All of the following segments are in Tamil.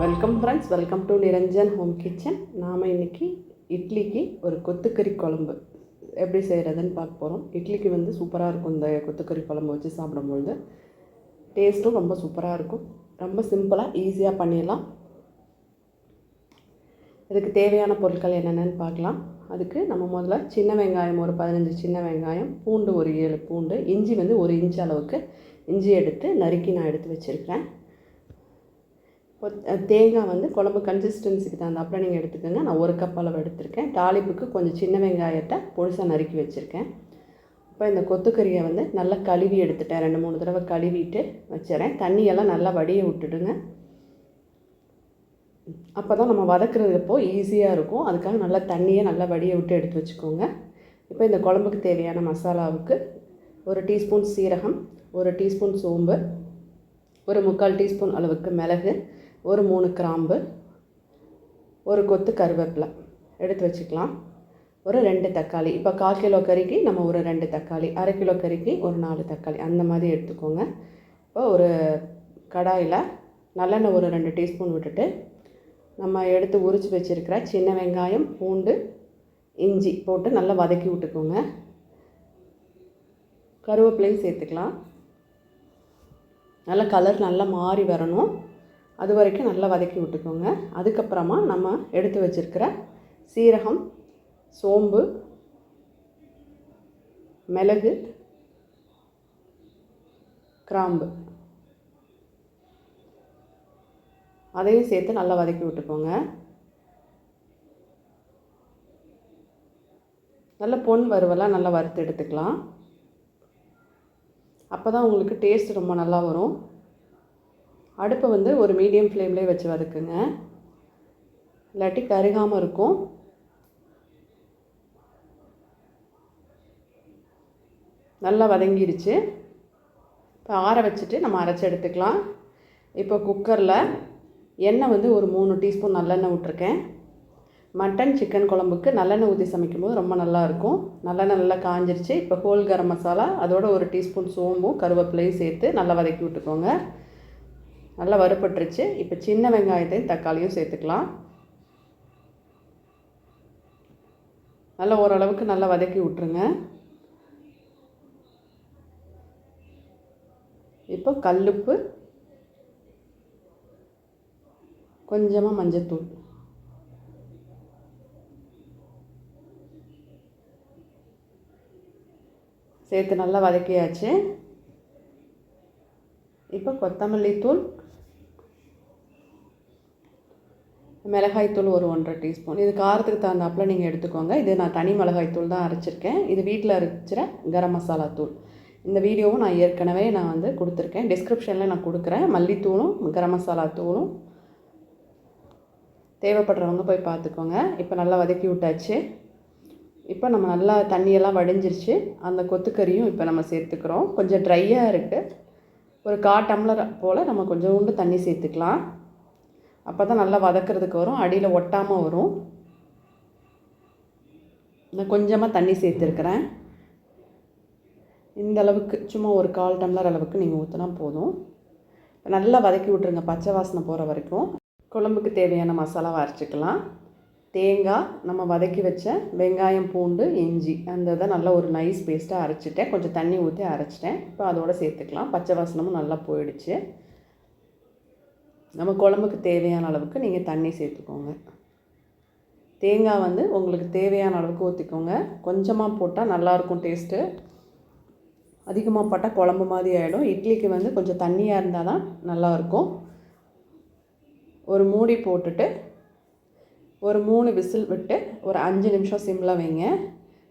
Welcome friends welcome to Niranjan home kitchen நாம் இன்றைக்கி இட்லிக்கு ஒரு கொத்துக்கறி குழம்பு. எப்படி செய்கிறதுன்னு பார்க்க போகிறோம் இட்லிக்கு வந்து சூப்பராக இருக்கும் இந்த கொத்துக்கறி குழம்பு வச்சு சாப்பிடும்பொழுது. டேஸ்ட்டும் ரொம்ப சூப்பராக இருக்கும். ரொம்ப சிம்பிளாக ஈஸியாக பண்ணிடலாம். இதுக்கு தேவையான பொருட்கள் என்னென்னு பார்க்கலாம். அதுக்கு நம்ம முதல்ல சின்ன வெங்காயம் ஒரு பதினஞ்சு சின்ன வெங்காயம் பூண்டு ஒரு ஏழு பூண்டு இஞ்சி வந்து ஒரு இன்ச்சு அளவுக்கு. இஞ்சி எடுத்து நறுக்கி நான் எடுத்து வச்சுருக்கேன் தேங்காய் வந்து குழம்பு கன்சிஸ்டன்சிக்கு தகுந்தாப்புல நீங்கள் எடுத்துக்கோங்க. நான் ஒரு கப் அளவு எடுத்திருக்கேன். தாளிப்புக்கு கொஞ்சம் சின்ன வெங்காயத்தை பொழுசாக நறுக்கி வச்சுருக்கேன். இப்போ இந்த கொத்துக்கறியை வந்து நல்லா கழுவி எடுத்துட்டேன். ரெண்டு மூணு தடவை கழுவிட்டு வச்சுறேன். தண்ணியெல்லாம் நல்லா வடிய விட்டுடுங்க. அப்போ தான் நம்ம வதக்குறதுப்போ ஈஸியாக இருக்கும். அதுக்காக நல்லா தண்ணியை நல்லா வடிய விட்டு எடுத்து வச்சுக்கோங்க. இப்போ இந்த குழம்புக்கு தேவையான மசாலாவுக்கு ஒரு டீஸ்பூன் சீரகம் ஒரு டீஸ்பூன் சோம்பு ஒரு முக்கால் டீஸ்பூன் அளவுக்கு மிளகு ஒரு மூணு கிராம்பு ஒரு கொத்து கருவேப்பிலை எடுத்து வச்சுக்கலாம். ஒரு ரெண்டு தக்காளி. இப்போ கால் கிலோ கறிக்கு நம்ம ஒரு ரெண்டு தக்காளி அரை கிலோ கறிக்கு ஒரு நாலு தக்காளி. அந்த மாதிரி எடுத்துக்கோங்க. இப்போ ஒரு கடாயில் நல்லெண்ணெய் ஒரு ரெண்டு டீஸ்பூன் விட்டுட்டு நம்ம எடுத்து உரித்து வச்சுருக்கிற சின்ன வெங்காயம் பூண்டு இஞ்சி போட்டு நல்லா வதக்கி விட்டுக்கோங்க. கருவேப்பிலையும் சேர்த்துக்கலாம். நல்லா கலர் நல்லா மாறி வரணும். அது வரைக்கும் நல்லா வதக்கி விட்டுக்கோங்க. அதுக்கப்புறமா நம்ம எடுத்து வச்சுருக்கிற சீரகம் சோம்பு மிளகு கிராம்பு. அதையும் சேர்த்து நல்லா வதக்கி விட்டுக்கோங்க. நல்ல பொன் வறுவலாக நல்லா வறுத்து எடுத்துக்கலாம். அப்போ தான் உங்களுக்கு டேஸ்ட் ரொம்ப நல்லா வரும். அடுப்பை வந்து ஒரு மீடியம் ஃப்ளேம்லேயே வச்சு வதக்குங்க. இல்லாட்டி கருகாமல் இருக்கும். நல்லா வதங்கிடுச்சு. இப்போ ஆற வச்சுட்டு நம்ம அரைச்சி எடுத்துக்கலாம். இப்போ குக்கரில் எண்ணெய் வந்து ஒரு மூணு டீஸ்பூன் நல்லெண்ணெய் விட்ருக்கேன் மட்டன் சிக்கன் குழம்புக்கு நல்லெண்ணெய் ஊற்றி சமைக்கும்போது ரொம்ப நல்லாயிருக்கும் நல்லெண்ணெய் நல்லா காஞ்சிருச்சு. இப்போ ஹோல் கரம் மசாலா அதோட ஒரு டீஸ்பூன் சோம்பும் கருவேப்பிலையும் சேர்த்து நல்லா வதக்கி விட்டுக்கோங்க. நல்லா வறுப்பட்டுருச்சு இப்போ சின்ன வெங்காயத்தையும் தக்காளியும் சேர்த்துக்கலாம். நல்லா ஓரளவுக்கு நல்லா வதக்கி விட்ருங்க இப்போ கல்லுப்பு கொஞ்சமாக மஞ்சத்தூள். சேர்த்து நல்லா வதக்கியாச்சு. இப்போ கொத்தமல்லி தூள் மிளகாய்த்தூள் ஒரு ஒன்றரை டீஸ்பூன். இது காரத்துக்கு தகுந்தாப்பில் நீங்கள் எடுத்துக்கோங்க. இது நான் தனி மிளகாய்த்தூள் தான் அரைச்சிருக்கேன். இது வீட்டில் அரைச்சிற கரம் மசாலா தூள். இந்த வீடியோவும் நான் ஏற்கனவே நான் வந்து கொடுத்துருக்கேன். டிஸ்கிரிப்ஷனில் நான் கொடுக்குறேன். மல்லித்தூளும் கரம் மசாலா தூளும். தேவைப்படுறவங்க போய் பார்த்துக்கோங்க. இப்போ நல்லா வதக்கி விட்டாச்சு. இப்போ நம்ம நல்லா தண்ணியெல்லாம் வடிஞ்சிருச்சு. அந்த கொத்துக்கறியும் இப்போ நம்ம சேர்த்துக்கிறோம். கொஞ்சம் ட்ரையாக இருக்குது ஒரு கா டம்ளர் போல் நம்ம கொஞ்சோண்டு தண்ணி சேர்த்துக்கலாம். அப்போ தான் நல்லா வதக்கிறதுக்கு வரும் அடியில் ஒட்டாமல் வரும். நான் கொஞ்சமாக தண்ணி சேர்த்துருக்குறேன். இந்த அளவுக்கு சும்மா ஒரு கால் டம்ளர் அளவுக்கு நீங்கள் ஊற்றினா போதும். நல்லா வதக்கி விட்ருங்க பச்சை வாசனை போகிற வரைக்கும். குழம்புக்கு தேவையான மசாலாவை அரைச்சிக்கலாம். தேங்காய் நம்ம வதக்கி வச்ச வெங்காயம் பூண்டு இஞ்சி அந்த இதை நல்லா ஒரு நைஸ் பேஸ்ட்டாக அரைச்சிட்டேன். கொஞ்சம் தண்ணி ஊற்றி அரைச்சிட்டேன். இப்போ அதோடு சேர்த்துக்கலாம். பச்சை வாசனமும் நல்லா போயிடுச்சு. நம்ம குழம்புக்கு தேவையான அளவுக்கு நீங்கள் தண்ணி சேர்த்துக்கோங்க. தேங்காய் வந்து உங்களுக்கு தேவையான அளவுக்கு ஊற்றிக்கோங்க கொஞ்சமாக போட்டால் நல்லாயிருக்கும் டேஸ்ட்டு அதிகமாக போட்டால் குழம்பு மாதிரி ஆகிடும் இட்லிக்கு வந்து கொஞ்சம் தண்ணியாக இருந்தால் தான் நல்லாயிருக்கும் ஒரு மூடி போட்டுட்டு ஒரு மூணு விசில் விட்டு ஒரு அஞ்சு நிமிஷம் சிம்மில் வைங்க.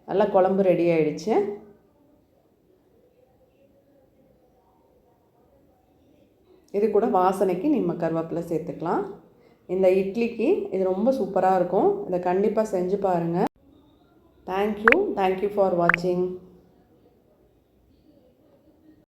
நல்லா குழம்பு ரெடி ஆகிடுச்சு இது கூட வாசனைக்கு நம்ம கருவேப்பிலை சேர்த்துக்கலாம். இந்த இட்லிக்கு இது ரொம்ப சூப்பராக இருக்கும். இதை கண்டிப்பாக செஞ்சு பாருங்கள் தேங்க்யூ தேங்க்யூ ஃபார் வாட்சிங்